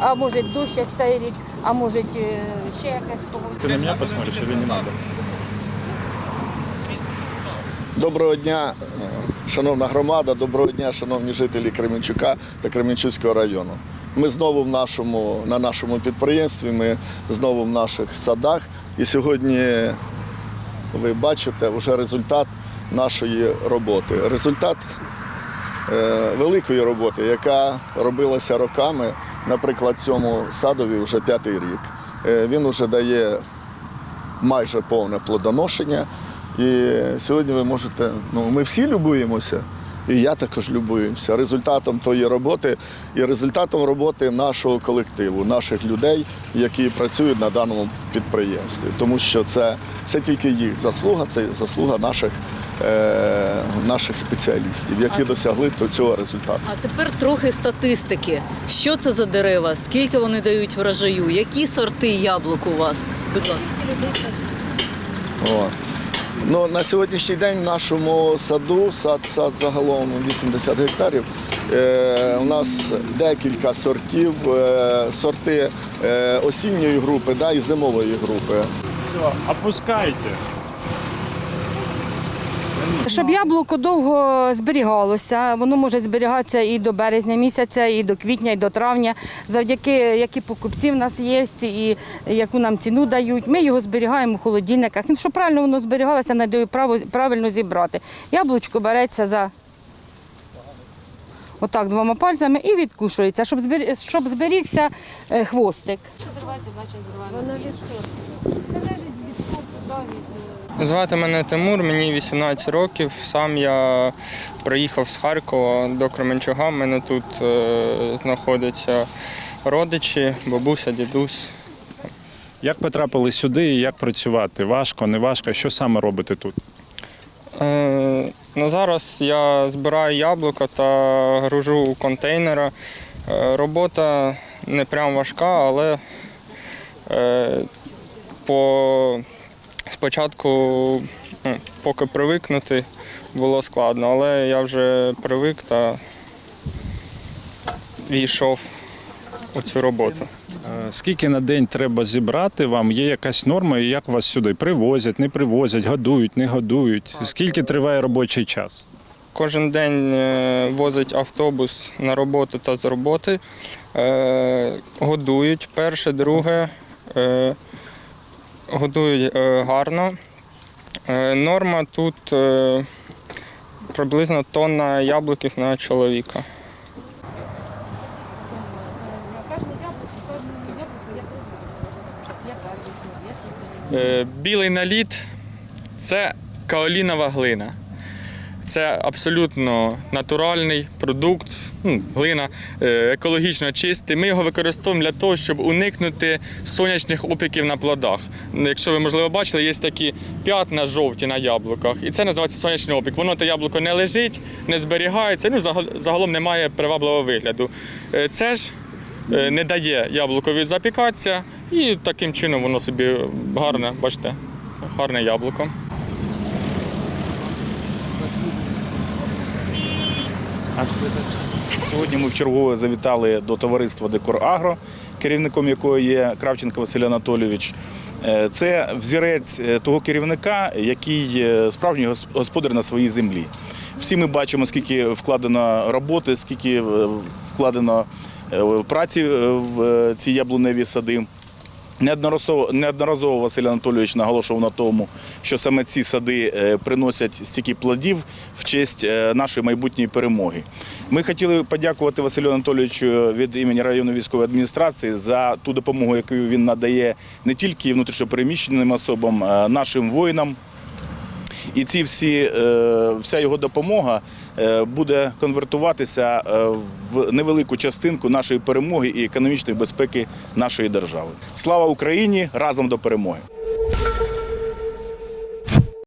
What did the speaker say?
А може дощ як цей рік, а може е, ще якась погода. Ты на меня посмотришь или не надо? Доброго дня, е, шановна громада, доброго дня, шановні жителі Кременчука та Кременчуцького району. Ми знову в нашому, на нашому підприємстві, ми знову в наших садах. І сьогодні ви бачите вже результат нашої роботи. Результат е, великої роботи, яка робилася роками. Наприклад, цьому садові вже п'ятий рік. Е, він вже дає майже повне плодоношення. І сьогодні ви можете, ну ми всі любуємося, і я також любуюся результатом тої роботи і результатом роботи нашого колективу, наших людей, які працюють на даному підприємстві. Тому що це, це тільки їх заслуга, це заслуга наших, е, наших спеціалістів, які досягли цього результату. А тепер трохи статистики. Що це за дерева? Скільки вони дають врожаю? Які сорти яблук у вас? Будь ласка. О. Ну, на сьогоднішній день в нашому саду, сад, сад загалом 80 гектарів, е, у нас декілька сортів, е, сорти е, осінньої групи да, і зимової групи. Все, опускайте. Щоб яблуко довго зберігалося, воно може зберігатися і до березня місяця, і до квітня, і до травня. Завдяки які покупці в нас є, і яку нам ціну дають. Ми його зберігаємо в холодильниках. Ну, щоб правильно воно зберігалося, треба його право- правильно зібрати. Яблучко береться за отак двома пальцями і відкушується, щоб збері- щоб зберігся е, хвостик. Звати мене Тимур, мені 18 років. Сам я приїхав з Харкова до Кременчуга. У мене тут е, знаходяться родичі, бабуся, дідусь. Як потрапили сюди і як працювати? Важко, не важко? Що саме робите тут? Е, ну, зараз я збираю яблука та гружу у контейнера. Е, робота не прям важка, але е, по, спочатку, ну, поки привикнути, було складно, але я вже привик та війшов у цю роботу. Е, Скільки на день треба зібрати вам? Є якась норма, і як вас сюди привозять, не привозять, годують, не годують? Скільки триває робочий час? Кожен день е, возить автобус на роботу та з роботи. Е, Годують перше, друге. Годують е, гарно. Е, Норма тут е, приблизно тонна яблуків на чоловіка. Білий наліт це каолінова глина. Це абсолютно натуральний продукт, глина е, екологічно чистий. Ми його використовуємо для того, щоб уникнути сонячних опіків на плодах. Якщо ви, можливо, бачили, є такі п'ятна жовті на яблуках, і це називається сонячний опік. Воно те яблуко не лежить, не зберігається, ну загалом не має привабливого вигляду. Е, Це ж е, не дає яблукові запікатися, і таким чином воно собі гарне, бачите, гарне яблуко. Сьогодні ми вчергове завітали до товариства Декор Агро, керівником якого є Кравченко Василь Анатолійович. Е, Це взірець е, того керівника, який е, справжній господар на своїй землі. Всі ми бачимо, скільки вкладено роботи, скільки вкладено праці в ці яблуневі сади. Неодноразово, неодноразово Василь Анатолійович наголошував на тому, що саме ці сади е, приносять стільки плодів в честь е, нашої майбутньої перемоги. Ми хотіли подякувати Василю Анатолійовичу від імені районної військової адміністрації за ту допомогу, яку він надає не тільки внутрішньопереміщеним особам, а нашим воїнам. І ці всі, е, вся його допомога е, буде конвертуватися е, в невелику частинку нашої перемоги і економічної безпеки нашої держави. Слава Україні! Разом до перемоги!